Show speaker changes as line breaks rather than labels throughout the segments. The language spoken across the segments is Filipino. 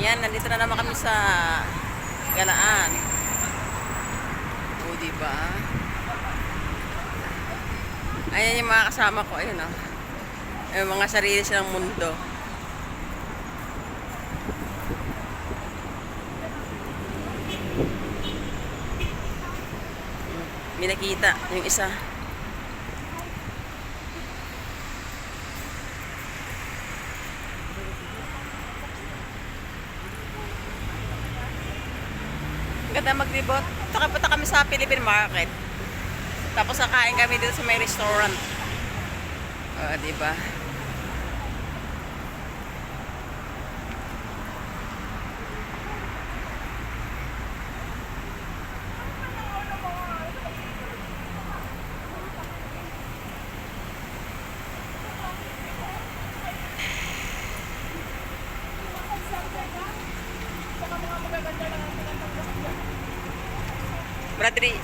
Ayan, nandito na naman kami sa Galaan. O, diba? Ayan yung mga kasama ko. Ayun, oh. Yung mga sarili silang mundo. May nakita, yung isa. Ang ganda maglibot. Saka punta kami sa Philippine Market. Tapos kakain kami dito sa may restaurant. O, di ba? Bradley.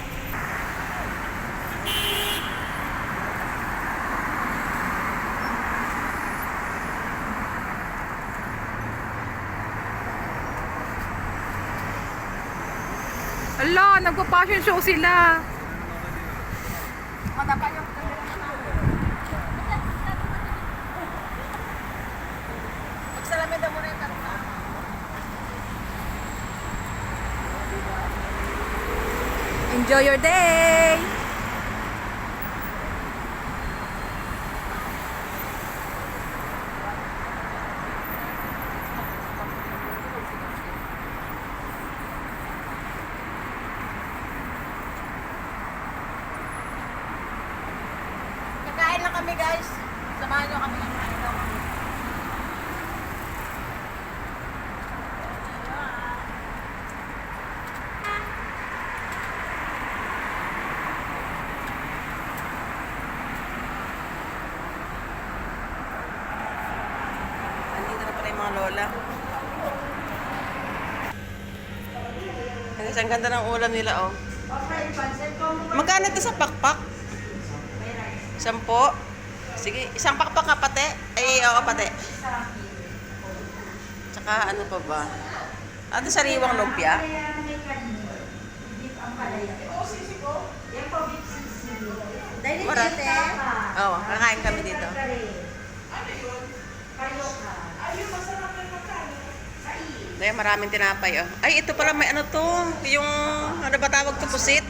Ala, nagpa-fashion show sila.
Magsalamin daw muna yung tatlo.
Enjoy your day!
Kakain lang kami guys. Samahan nyo kami. Kakain lang kami. Andito na pala yung mga lola. Guys, ang ganda ng ulam nila, oh. Magkano ito sa pakpak? Sampo? Sige, isang pakpak nga pate. Ay, oo, pate. Tsaka ano pa ba? Ano sariwang lumpia? Mara. Oo, kakain kami dito. Dahil maraming tinapay, oh. Ay, ito pala may ano to. Yung, ano ba tawag to? Pusit?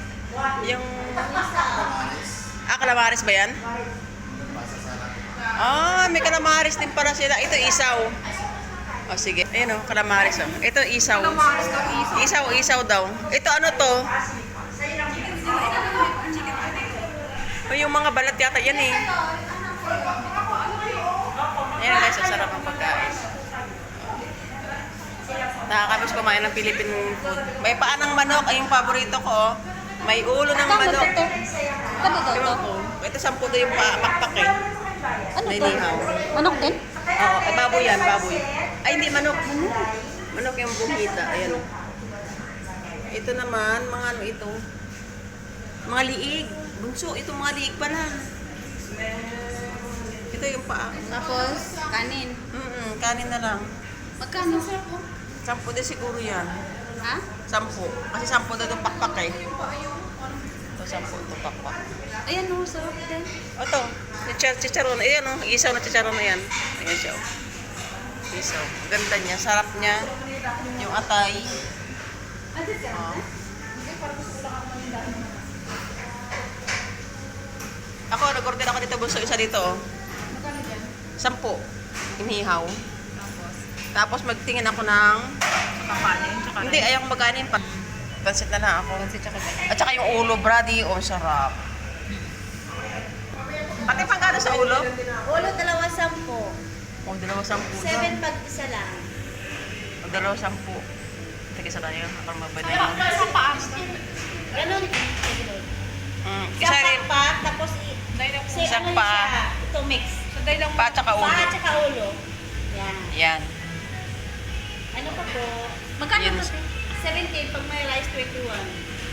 Yung... Ah, calamares ba yan? Ah, may calamares din pala sila. Ito isaw. Oh, sige. Ayun oh, calamares oh. Ito isaw. Isaw, isaw daw. Ito ano to? Oh, yung mga balat yata yan eh. Ayan guys, ang sarap ng pagkain. Nakakamiss kumain ng Philippine food. May paa ng manok, ay yung paborito ko. May ulo ng manok.
Ano to?
Ewan ko. Ito sampu yung pa- pakpak eh.
Ano
May
to?
nihaw.
Manok din?
Oo, ay baboy yan, baboy. Ay, hindi manok. Manok yung bukita. Ayan. Ito naman, mga ano ito. Mga liig. Bunso, ito mga liig pala. Ito yung paa.
Tapos, kanin.
Mm kanin na lang.
Magkano?
Sampu din siguro yan.
Ha?
Sampu. Kasi sampu na itong pakpak eh. Ito sampu itong pakpak.
Ayan o, sarap din.
Ito, chichar chicharon. Ayan oh, isaw na chicharon na yan. Ayan siya oh. Isaw. Ganda niya, sarap niya. Yung atay. Oh. Ako, nag-order ako dito bunso isa dito oh. Sampu. Inihaw. Tapos magtingin ako ng...
Kakanin,
Hindi, ayaw ko maganin pa. Pansit na lang ako.
Pansit tsaka kanin.
At saka yung ulo, brady. Oh, sarap. Pati pang sa ulo?
Ulo, dalawa sampo.
Oh, dalawa sampu.
Seven pag isa lang.
Oh, dalawa sampu. Sige, sa tayo. Ako mabalik.
Sa paa.
Ganon.
Mm,
Isa
rin.
pa, tapos
Isang
ano
pa.
siya, ito mix.
Sunday lang
Pa, tsaka ulo.
Pa at saka ulo. Yan.
Yan.
Ano pa po?
Magkano
Yun.
to?
17 pag may rice 21.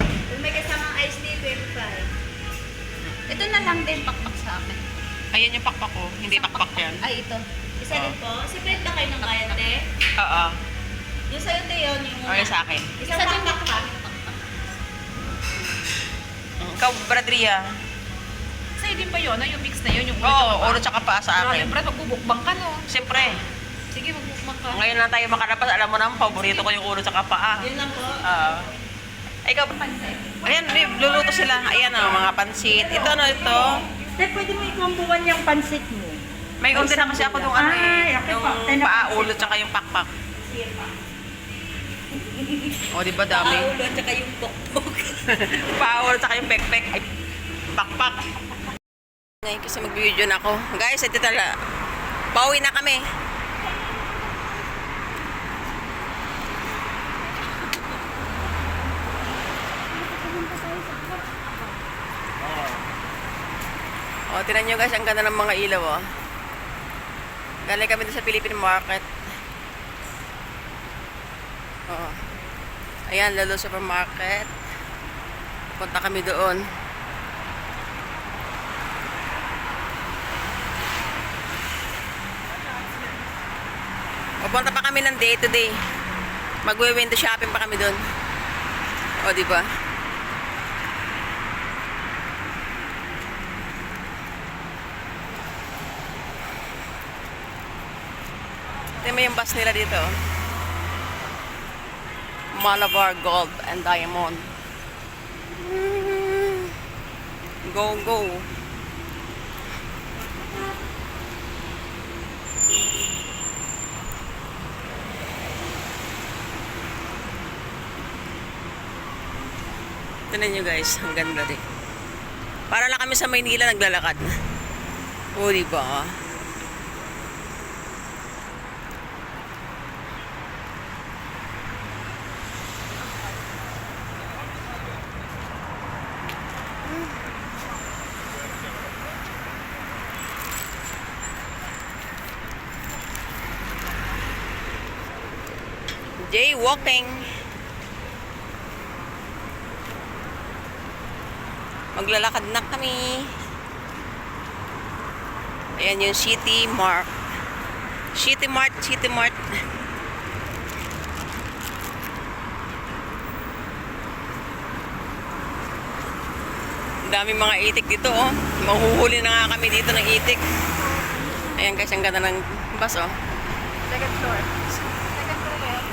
Kung may kasamang iced tea 25.
Ito na lang din pakpak sa akin.
Ayan yung pakpak ko. Hindi pakpak yan.
Ay, ito.
Isa din po. Separate ba kayo ng kayate?
Oo.
Yung sa'yo, Teo, yung muna.
Okay sa akin.
Isang pakpak pa.
Ikaw, Bradria.
Sa'yo din ba yun? no? Yung mix na yun, yung ulo
Oo,
tsaka
ulo tsaka paa sa
Grabe,
akin.
Brad, magbubukbang ka, no?
Siyempre,
Sige, magbukbang ka.
ngayon lang tayo makalabas. Alam mo naman, paborito ko yung ulo tsaka paa.
Yun lang po.
Ah. ikaw, ayan, babe, luluto sila. Ayan oh, mga pansit. Ito ano ito?
Te, pwede mo ikombuwan yung pansit mo.
May order na kasi ako nung ano eh.
Ay, okay
Yung
po. Ten na
paa,
pansit.
ulo, tsaka yung pakpak. O, di ba dami?
Paulo at saka yung pokpok.
paa, ulo, tsaka yung pekpek. Ay, pakpak. Ngayon kasi mag-video na ako. Guys, ito tala. Pauwi na kami. O, tinan nyo guys, ang ganda ng mga ilaw, oh. Galing kami doon sa Philippine Market. Oo. Ayan, Lalo Supermarket. Punta kami doon. Pupunta pa kami ng day to day. Magwe-window shopping pa kami doon. O, di ba? Tingnan mo yung bus nila dito. oh. Malabar Gold and Diamond. Go, go. Tignan nyo guys, ang ganda din. Para lang kami sa Maynila naglalakad. O, di ba? Jaywalking. Maglalakad na kami. Ayan yung City Mart. City Mart, City Mart. Daming mga itik dito, oh. Mahuhuli na nga kami dito ng itik. Ayan guys, ang ganda ng bus, oh.
Second floor.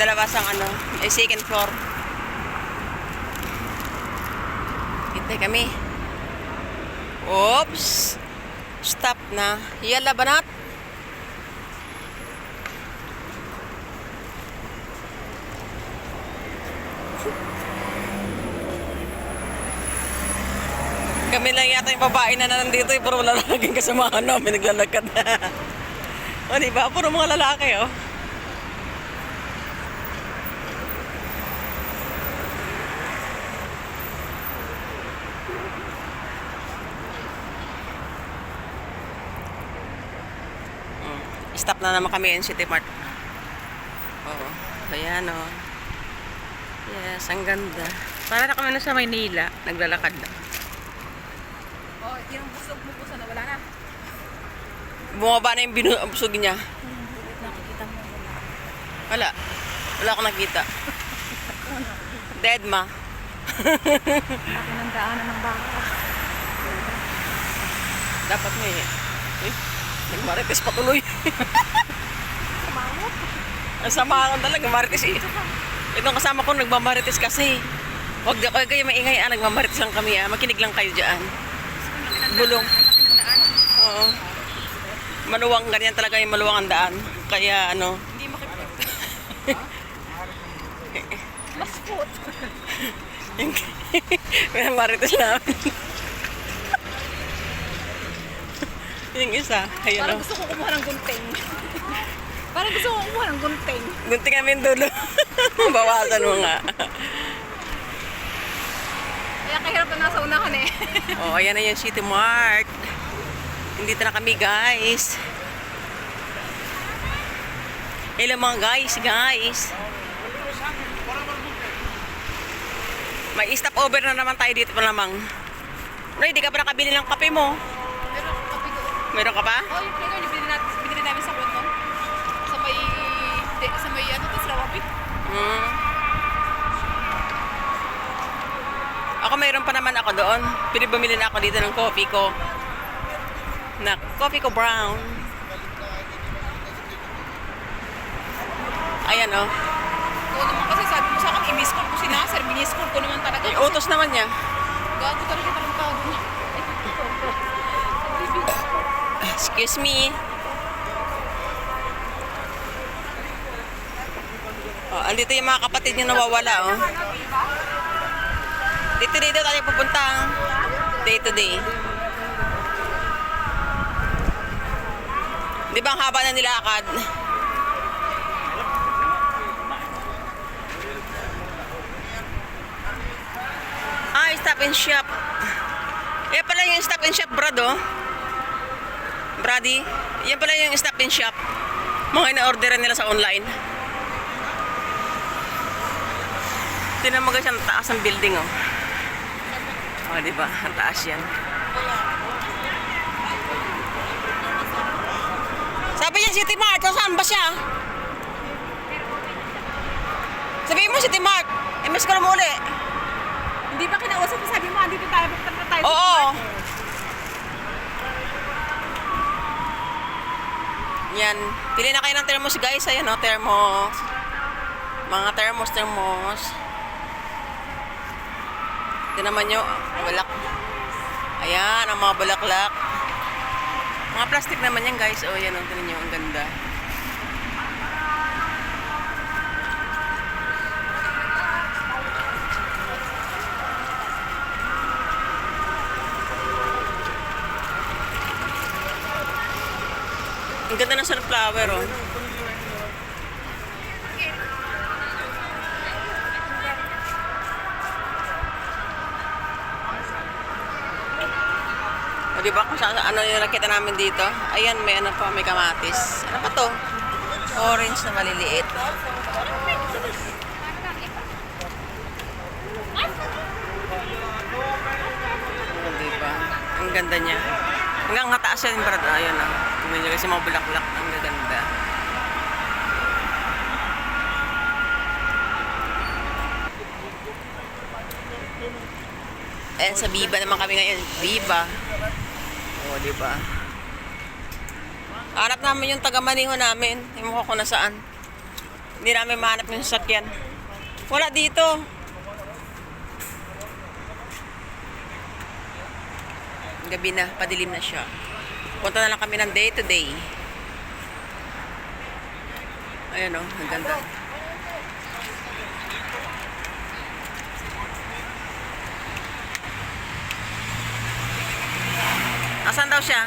Second floor ba yun?
Dalawas ang ano, eh, second floor. Hintay kami. Oops! Stop na. Yala banat. Kami lang yata yung babae na nandito, eh, puro wala laging kasamahan namin naglalakad. o, di ba? Puro mga lalaki, oh. Stop na naman kami in City Mart. Oo. Ayan o. Yes, ang ganda. Para na kami na sa Maynila. Naglalakad na.
Oh, yung busog mo po sana, wala na.
Bumaba na yung binusog niya.
Nakikita mo wala.
Wala. Wala akong nakita. Dead ma.
Laki ng daanan ng baka.
Dapat may... Eh, nagmarites patuloy. Ang sama ko talaga, marites eh. Itong kasama ko nagmamarites kasi. Huwag huwag kayo maingay, ah, nagmamarites lang kami ah. Makinig lang kayo dyan. Bulong. Oo. Maluwang, ganyan talaga yung maluwang ang daan. Kaya ano,
Hindi makipot. Mas foot.
yung minamarites namin. Yung isa, ayun
Parang
o.
gusto ko kumuha ng gunting. Parang gusto ko kumuha ng gunting.
Gunting kami yung dulo. Bawasan mo nga.
Kaya kahirap na nasa unahan eh.
Oh, ayan na yung City Mart. Nandito na kami, guys. Hello mga guys, guys. May stop over na naman tayo dito pa lamang. No, hindi ka pa nakabili ng kape mo. Meron ka pa?
Oh, yung flavor yung binili natin, binili namin sa kwento. Sa may, de, sa may ano, tas rawapit.
Hmm. Ako mayroon pa naman ako doon. Pinibumili na ako dito ng coffee ko. Na coffee ko brown. Ayan oh.
Oo naman kasi sabi mo sa akin, i-miss call ko si Nasser. Minis call ko naman talaga.
Yung utos naman niya.
Gago talaga tarantado
Excuse me. Oh, andito yung mga kapatid niyo nawawala, oh. Dito dito tayo pupunta. Day to day. Di ba ang haba na nilakad? Ah, stop and shop. Yan pala yung stop and shop, brad, oh. Brady, yan pala yung stop and shop. Mga ina-orderan nila sa online. Tinan mo guys, ang taas ng building oh. Oh, di ba? Ang taas yan. Sabi niya City Mart, o saan ba siya? Sabihin mo City Mart. MS ko na muli.
Hindi ba kinausap mo? Sabi mo, andito tayo, pupunta tayo.
Oo. Yan. Pili na kayo ng thermos guys. Ayan o, thermos. Mga thermos, thermos. Ito naman nyo, balak. Ayan, ang mga bulaklak. Mga plastic naman yan guys. O, yan o, tingnan nyo, ang ganda. Ang ganda ng sunflower, oh. O, di ba kung saan, ano yung nakita namin dito? Ayan, may ano pa, may kamatis. Ano pa to? Orange na maliliit. O, di ba? Ang ganda niya. Hanggang kataas yan, brad. Ayan, ah. Tingnan niyo kasi mga bulaklak. Ang gaganda. Eh, sa Biba naman kami ngayon. Biba. Oo, di ba? Hanap namin yung taga-maniho namin. Ewan ko kung nasaan. Hindi namin mahanap yung sasakyan. Wala dito. Gabi na, padilim na siya. Punta na lang kami ng day to day. Ayan o, ang ganda. Asan daw siya?